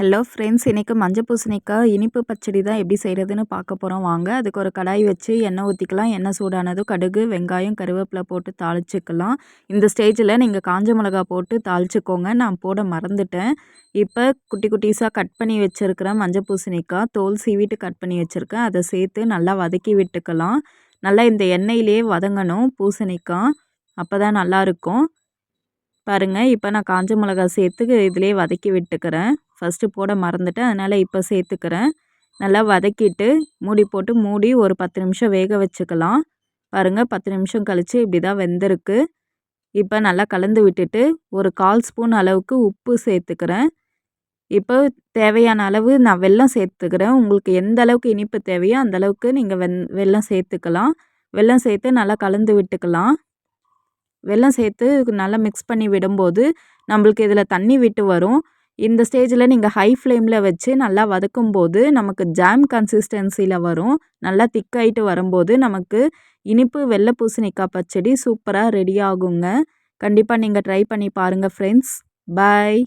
Hello friends இன்றைக்கி மஞ்சள் பூசணிக்காய் இனிப்பு பச்சடி தான் எப்படி செய்கிறதுன்னு பார்க்க போகிறோம் வாங்க அதுக்கு ஒரு கடாய் வச்சு எண்ணெய் ஊற்றிக்கலாம் எண்ணெய் சூடானதும் கடுகு வெங்காயம் கருவேப்பிலை போட்டு தாளிச்சிக்கலாம். இந்த ஸ்டேஜில் நீங்கள் காஞ்ச மிளகா போட்டு தாளிச்சிக்கோங்க. நான் போட மறந்துட்டேன். இப்போ குட்டி குட்டீஸாக கட் பண்ணி வச்சுருக்கிற மஞ்சள் பூசணிக்காய் தோல் சீவிட்டு கட் பண்ணி வச்சுருக்கேன். அதை சேர்த்து நல்லா வதக்கி விட்டுக்கலாம். நல்லா இந்த எண்ணெயிலே வதங்கணும் பூசணிக்காய். அப்போ தான் நல்லாயிருக்கும் பாருங்கள் இப்போ நான் காஞ்ச மிளகா சேர்த்து இதிலே வதக்கி விட்டுக்கிறேன். ஃபஸ்ட்டு போட மறந்துட்டேன் அதனால் இப்போ சேர்த்துக்கிறேன். நல்லா வதக்கிட்டு மூடி போட்டு மூடி ஒரு பத்து நிமிஷம் வேக வச்சுக்கலாம். பாருங்கள் பத்து நிமிஷம் கழித்து இப்படி தான் வெந்திருக்கு. இப்போ நல்லா கலந்து விட்டுட்டு ஒரு கால் ஸ்பூன் அளவுக்கு உப்பு சேர்த்துக்கிறேன். இப்போ தேவையான அளவு நான் வெல்லம் சேர்த்துக்கிறேன். உங்களுக்கு எந்த அளவுக்கு இனிப்பு தேவையோ அந்த அளவுக்கு நீங்கள் வெந் வெல்லம் சேர்த்துக்கலாம். வெல்லம் சேர்த்து நல்லா கலந்து விட்டுக்கலாம். வெல்லம் சேர்த்து நல்லா மிக்ஸ் பண்ணி விடும்போது நம்மளுக்கு இதில் தண்ணி விட்டு வரும். இந்த ஸ்டேஜில் நீங்கள் ஹை ஃப்ளேமில் வச்சு நல்லா வதக்கும் போது நமக்கு ஜாம் கன்சிஸ்டன்சியில் வரும். நல்லா திக்காயிட்டு வரும்போது நமக்கு இனிப்பு வெள்ளை பூசணிக்காய் பச்சடி சூப்பராக ரெடி ஆகுங்க. கண்டிப்பாக நீங்கள் ட்ரை பண்ணி பாருங்கள் ஃப்ரெண்ட்ஸ் பாய்